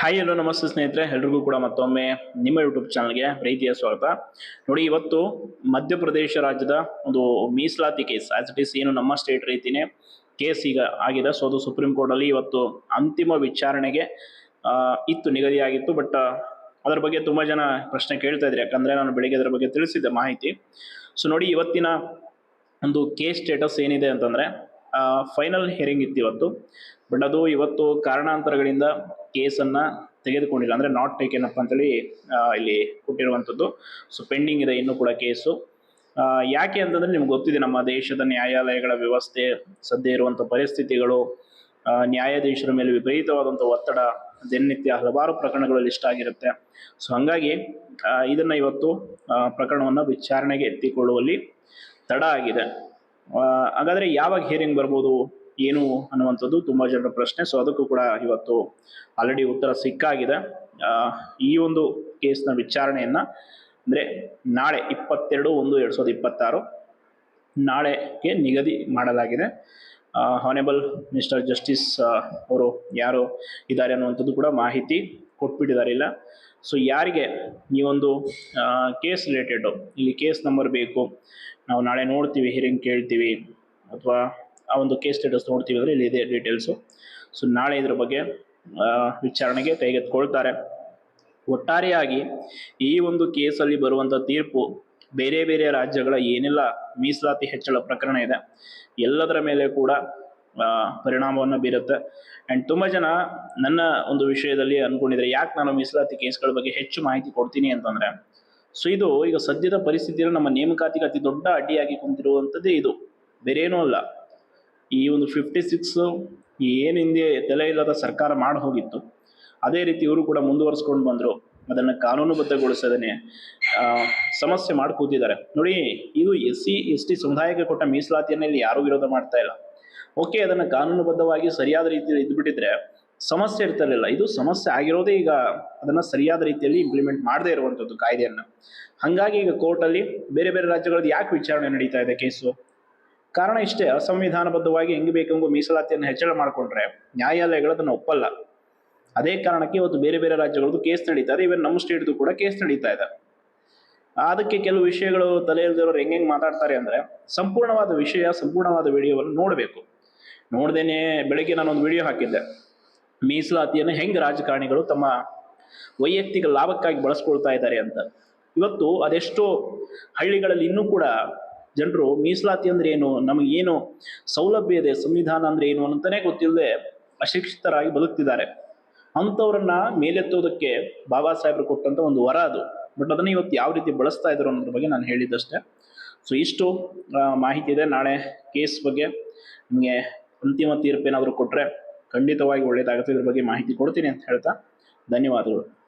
Hi ಎಲ್ಲೋ ನಮಸ್ತೆ ಸ್ನೇಹಿತರೆ. ಎಲ್ರಿಗೂ ಕೂಡ ಮತ್ತೊಮ್ಮೆ ನಿಮ್ಮ ಯೂಟ್ಯೂಬ್ ಚಾನಲ್ಗೆ ಪ್ರೀತಿಯ ಸ್ವಾಗತ. ನೋಡಿ, ಇವತ್ತು ಮಧ್ಯಪ್ರದೇಶ ರಾಜ್ಯದ ಒಂದು ಮೀಸಲಾತಿ ಕೇಸ್ ಆಸ್ ಇಟ್ ಇಸ್ ಏನು ನಮ್ಮ ಸ್ಟೇಟ್ ರೀತಿನೇ ಕೇಸ್ ಈಗ ಆಗಿದೆ. ಸೊ ಅದು ಸುಪ್ರೀಂ ಕೋರ್ಟ್ ಅಲ್ಲಿ ಇವತ್ತು ಅಂತಿಮ ವಿಚಾರಣೆಗೆ ಇತ್ತು, ನಿಗದಿಯಾಗಿತ್ತು. ಬಟ್ ಅದರ ಬಗ್ಗೆ ತುಂಬಾ ಜನ ಪ್ರಶ್ನೆ ಕೇಳ್ತಾ ಇದ್ರಿ ಯಾಕಂದ್ರೆ ನಾನು ಬೆಳಿಗ್ಗೆ ಅದರ ಬಗ್ಗೆ ತಿಳಿಸಿದ್ದೆ ಮಾಹಿತಿ. ಸೊ ನೋಡಿ, ಇವತ್ತಿನ ಒಂದು ಕೇಸ್ ಸ್ಟೇಟಸ್ ಏನಿದೆ ಅಂತಂದ್ರೆ ಫೈನಲ್ ಹಿಯರಿಂಗ್ ಇತ್ತು ಇವತ್ತು. ಬಟ್ ಅದು ಇವತ್ತು ಕಾರಣಾಂತರಗಳಿಂದ ಕೇಸನ್ನ ತೆಗೆದುಕೊಂಡಿಲ್ಲ. ಅಂದ್ರೆ ನಾಟ್ ಟೇಕ್ ಅಪ್ ಅಂತೇಳಿ ಇಲ್ಲಿ ಕೊಟ್ಟಿರುವಂಥದ್ದು. ಸೊ ಪೆಂಡಿಂಗ್ ಇದೆ ಇನ್ನೂ ಕೂಡ ಕೇಸು. ಯಾಕೆ ಅಂತಂದ್ರೆ ನಿಮ್ಗೆ ಗೊತ್ತಿದೆ, ನಮ್ಮ ದೇಶದ ನ್ಯಾಯಾಲಯಗಳ ವ್ಯವಸ್ಥೆ ಸದ್ಯ ಇರುವಂಥ ಪರಿಸ್ಥಿತಿಗಳು ನ್ಯಾಯಾಧೀಶರ ಮೇಲೆ ವಿಪರೀತವಾದಂಥ ಒತ್ತಡ, ದಿನನಿತ್ಯ ಹಲವಾರು ಪ್ರಕರಣಗಳು ಲಿಸ್ಟ್ ಆಗಿರುತ್ತೆ. ಸೊ ಹಂಗಾಗಿ ಇದನ್ನು ಇವತ್ತು ಪ್ರಕರಣವನ್ನು ವಿಚಾರಣೆಗೆ ಎತ್ತಿಕೊಳ್ಳುವಲ್ಲಿ ತಡ ಆಗಿದೆ. ಹಾಗಾದ್ರೆ ಯಾವಾಗ ಹಿಯರಿಂಗ್ ಬರ್ಬೋದು? ಏನು ಅನ್ನುವಂಥದ್ದು ತುಂಬ ಜನರ ಪ್ರಶ್ನೆ. ಸೊ ಅದಕ್ಕೂ ಕೂಡ ಇವತ್ತು ಆಲ್ರೆಡಿ ಉತ್ತರ ಸಿಕ್ಕಾಗಿದೆ. ಈ ಒಂದು ಕೇಸ್ನ ವಿಚಾರಣೆಯನ್ನು ಅಂದ್ರೆ ನಾಳೆ ಇಪ್ಪತ್ತೆರಡು ಒಂದು ಎರಡ್ ಸಾವಿರದ ಇಪ್ಪತ್ತಾರು ನಾಳೆಗೆ ನಿಗದಿ ಮಾಡಲಾಗಿದೆ. ಹಾನೆಬಲ್ ಮಿನಿಸ್ಟರ್ ಜಸ್ಟಿಸ್ ಅವರು ಯಾರು ಇದ್ದಾರೆ ಅನ್ನುವಂಥದ್ದು ಕೂಡ ಮಾಹಿತಿ ಕೊಟ್ಬಿಟ್ಟಿದ್ದಾರೆ ಇಲ್ಲ ಸೊ ಯಾರಿಗೆ ಈ ಒಂದು ಕೇಸ್ ರಿಲೇಟೆಡು ಇಲ್ಲಿ ಕೇಸ್ ನಂಬರ್ ಬೇಕು, ನಾವು ನಾಳೆ ನೋಡ್ತೀವಿ ಹಿರಿಂಗ್ ಕೇಳ್ತೀವಿ, ಅಥವಾ ಆ ಒಂದು ಕೇಸ್ ಸ್ಟೇಟಸ್ ನೋಡ್ತೀವಿ ಅಂದರೆ ಇಲ್ಲಿ ಇದೆ ಡೀಟೇಲ್ಸು ಸೊ ನಾಳೆ ಇದ್ರ ಬಗ್ಗೆ ವಿಚಾರಣೆಗೆ ಕೈಗೆತ್ಕೊಳ್ತಾರೆ ಒಟ್ಟಾರೆಯಾಗಿ ಈ ಒಂದು ಕೇಸಲ್ಲಿ ಬರುವಂಥ ತೀರ್ಪು ಬೇರೆ ಬೇರೆ ರಾಜ್ಯಗಳ ಏನೆಲ್ಲ ಮೀಸಲಾತಿ ಹೆಚ್ಚಳ ಪ್ರಕರಣ ಇದೆ, ಎಲ್ಲದರ ಮೇಲೆ ಕೂಡ ಪರಿಣಾಮವನ್ನು ಬೀರುತ್ತೆ. ಆ್ಯಂಡ್ ತುಂಬ ಜನ ನನ್ನ ಒಂದು ವಿಷಯದಲ್ಲಿ ಅನ್ಕೊಂಡಿದ್ರೆ, ಯಾಕೆ ನಾನು ಮೀಸಲಾತಿ ಕೇಸ್ಗಳ ಬಗ್ಗೆ ಹೆಚ್ಚು ಮಾಹಿತಿ ಕೊಡ್ತೀನಿ ಅಂತಂದ್ರೆ, ಸೊ ಇದು ಈಗ ಸದ್ಯದ ಪರಿಸ್ಥಿತಿಯಲ್ಲಿ ನಮ್ಮ ನೇಮಕಾತಿಗೆ ಅತಿ ದೊಡ್ಡ ಅಡ್ಡಿಯಾಗಿ ಕುಂತಿರುವಂಥದ್ದೇ ಇದು. ಬೇರೇನೂ ಅಲ್ಲ. ಈ ಒಂದು ಫಿಫ್ಟಿ ಸಿಕ್ಸ್ ಏನು ಹಿಂದೆ ತಲೆ ಇಲ್ಲದ ಸರ್ಕಾರ ಮಾಡಿ ಹೋಗಿತ್ತು, ಅದೇ ರೀತಿ ಇವರು ಕೂಡ ಮುಂದುವರಿಸ್ಕೊಂಡು ಬಂದರು. ಅದನ್ನು ಕಾನೂನುಬದ್ಧಗೊಳಿಸದೇ ಸಮಸ್ಯೆ ಮಾಡಿ ಕೂತಿದ್ದಾರೆ. ನೋಡಿ, ಇದು ಎಸ್ ಸಿ, ಎಸ್ ಟಿ ಸಮುದಾಯಕ್ಕೆ ಕೊಟ್ಟ ಮೀಸಲಾತಿಯನ್ನು ಇಲ್ಲಿ ಯಾರೂ ವಿರೋಧ ಮಾಡ್ತಾ ಇಲ್ಲ. ಓಕೆ, ಅದನ್ನು ಕಾನೂನುಬದ್ಧವಾಗಿ ಸರಿಯಾದ ರೀತಿಯಲ್ಲಿ ಇದ್ಬಿಟ್ಟಿದ್ರೆ ಸಮಸ್ಯೆ ಇರ್ತಿರಲಿಲ್ಲ. ಇದು ಸಮಸ್ಯೆ ಆಗಿರೋದೇ ಈಗ ಅದನ್ನ ಸರಿಯಾದ ರೀತಿಯಲ್ಲಿ ಇಂಪ್ಲಿಮೆಂಟ್ ಮಾಡದೇ ಇರುವಂಥದ್ದು ಕಾಯ್ದೆಯನ್ನು. ಹಾಗಾಗಿ ಈಗ ಕೋರ್ಟಲ್ಲಿ ಬೇರೆ ಬೇರೆ ರಾಜ್ಯಗಳದ್ದು ಯಾಕೆ ವಿಚಾರಣೆ ನಡೀತಾ ಇದೆ ಕೇಸು ಕಾರಣ ಇಷ್ಟೇ, ಅಸಂವಿಧಾನಬದ್ಧವಾಗಿ ಹೆಂಗೆ ಬೇಕೆಂಬ ಮೀಸಲಾತಿಯನ್ನು ಹೆಚ್ಚಳ ಮಾಡಿಕೊಂಡ್ರೆ ನ್ಯಾಯಾಲಯಗಳು ಅದನ್ನು ಒಪ್ಪಲ್ಲ. ಅದೇ ಕಾರಣಕ್ಕೆ ಇವತ್ತು ಬೇರೆ ಬೇರೆ ರಾಜ್ಯಗಳದ್ದು ಕೇಸ್ ನಡೀತಾರೆ ಇವನ್ ನಮ್ಮ ಸ್ಟೇಟ್ದು ಕೂಡ ಕೇಸ್ ನಡೀತಾ ಇದೆ. ಅದಕ್ಕೆ ಕೆಲವು ವಿಷಯಗಳು ತಲೆ ಇಲ್ದಿರೋರು ಹೆಂಗೆ ಹೆಂಗೆ ಮಾತಾಡ್ತಾರೆ ಅಂದ್ರೆ, ಸಂಪೂರ್ಣವಾದ ವಿಷಯ, ಸಂಪೂರ್ಣವಾದ ವಿಡಿಯೋವನ್ನು ನೋಡಬೇಕು. ನೋಡ್ದೇನೆ ಬೆಳಗ್ಗೆ ನಾನೊಂದು ವಿಡಿಯೋ ಹಾಕಿದ್ದೆ. ಮೀಸಲಾತಿಯನ್ನು ಹೆಂಗೆ ರಾಜಕಾರಣಿಗಳು ತಮ್ಮ ವೈಯಕ್ತಿಕ ಲಾಭಕ್ಕಾಗಿ ಬಳಸ್ಕೊಳ್ತಾ ಇದ್ದಾರೆ ಅಂತ. ಇವತ್ತು ಅದೆಷ್ಟೋ ಹಳ್ಳಿಗಳಲ್ಲಿ ಇನ್ನೂ ಕೂಡ ಜನರು ಮೀಸಲಾತಿ ಅಂದ್ರೆ ಏನು? ನಮಗೆ ಏನು ಸೌಲಭ್ಯ ಇದೆ, ಸಂವಿಧಾನ ಅಂದ್ರೆ ಏನು ಅಂತಾನೆ ಗೊತ್ತಿಲ್ಲದೆ ಅಶಿಕ್ಷಿತರಾಗಿ ಬದುಕ್ತಿದ್ದಾರೆ. ಅಂಥವ್ರನ್ನ ಮೇಲೆತ್ತೋದಕ್ಕೆ ಬಾಬಾ ಸಾಹೇಬರು ಕೊಟ್ಟಂತ ಒಂದು ವರ ಅದು. ಬಟ್ ಅದನ್ನ ಇವತ್ತು ಯಾವ ರೀತಿ ಬಳಸ್ತಾ ಇದ್ರು ಅನ್ನೋದ್ರ ಬಗ್ಗೆ ನಾನು ಹೇಳಿದ್ದಷ್ಟೇ. ಸೊ ಇಷ್ಟು ಮಾಹಿತಿ ಇದೆ. ನಾಳೆ ಕೇಸ್ ಬಗ್ಗೆ ನಿಮಗೆ ಅಂತಿಮ ತೀರ್ಪೇನಾದರೂ ಕೊಟ್ಟರೆ ಖಂಡಿತವಾಗಿ ಒಳ್ಳೇದಾಗುತ್ತೆ. ಇದ್ರ ಬಗ್ಗೆ ಮಾಹಿತಿ ಕೊಡ್ತೀನಿ ಅಂತ ಹೇಳ್ತಾ ಧನ್ಯವಾದಗಳು.